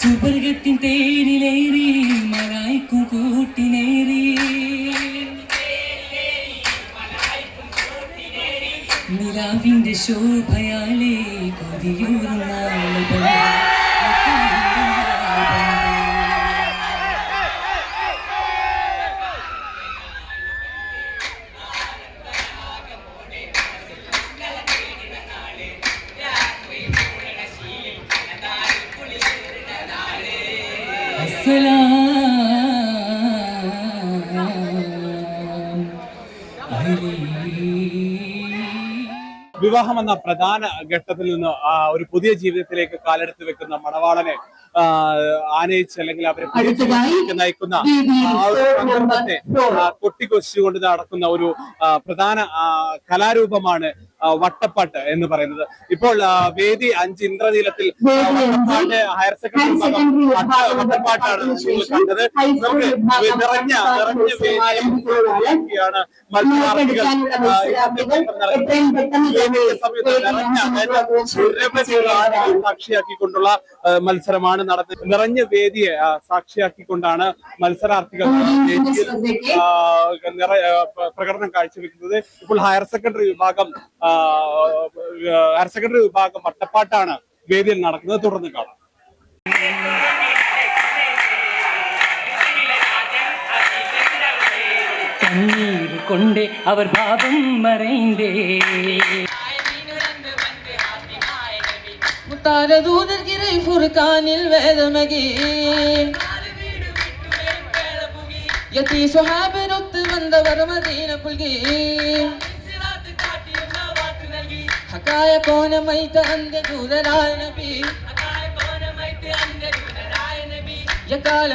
സുവർഗത്തിൻ തേരിലേറി മലായിക്കും കൂട്ടിനേറി. നിലാവിന്റെ ശോഭയാലേ കൊതിയൂറുന്നാളുകൾ വിവാഹം എന്ന പ്രധാന ഘട്ടത്തിൽ നിന്ന് ഒരു പുതിയ ജീവിതത്തിലേക്ക് കാലെടുത്ത് വെക്കുന്ന മണവാളനെ ആനയിച്ച് അല്ലെങ്കിൽ അവരെ നയിക്കുന്ന ആ ഒരു സന്ദർഭത്തെ കൊട്ടിക്കൊച്ചുകൊണ്ട് നടക്കുന്ന ഒരു പ്രധാന കലാരൂപമാണ് വട്ടപ്പാട്ട് എന്ന് പറയുന്നത്. ഇപ്പോൾ വേദി അഞ്ച് ഇന്ദ്രനീലത്തിൽ വട്ടപ്പാട്ട് ഹയർ സെക്കൻഡറി വട്ടപ്പാട്ടാണ് നിങ്ങൾ കണ്ടത്. നമുക്ക് നിറഞ്ഞ നിറഞ്ഞ വേദിയാണ് മത്സരാർത്ഥികൾ. സാക്ഷിയാക്കിക്കൊണ്ടുള്ള മത്സരമാണ് നടന്നത്. നിറഞ്ഞ വേദിയെ സാക്ഷിയാക്കിക്കൊണ്ടാണ് മത്സരാർത്ഥികൾ പ്രകടനം കാഴ്ചവെക്കുന്നത്. ഇപ്പോൾ ഹയർ സെക്കൻഡറി വിഭാഗം ഹയർ സെക്കൻഡറി വിഭാഗം വട്ടപ്പാട്ടാണ് വേദിയിൽ നടക്കുന്നത്. തുടർന്ന് കാണാം. കണ്ണീർ കൊണ്ട് അവർ പാപം മറൈந்தே काय कोण माहीत अंध दूर राय नबी? काय कोण माहीत अंध दूर राय नबी? यकाल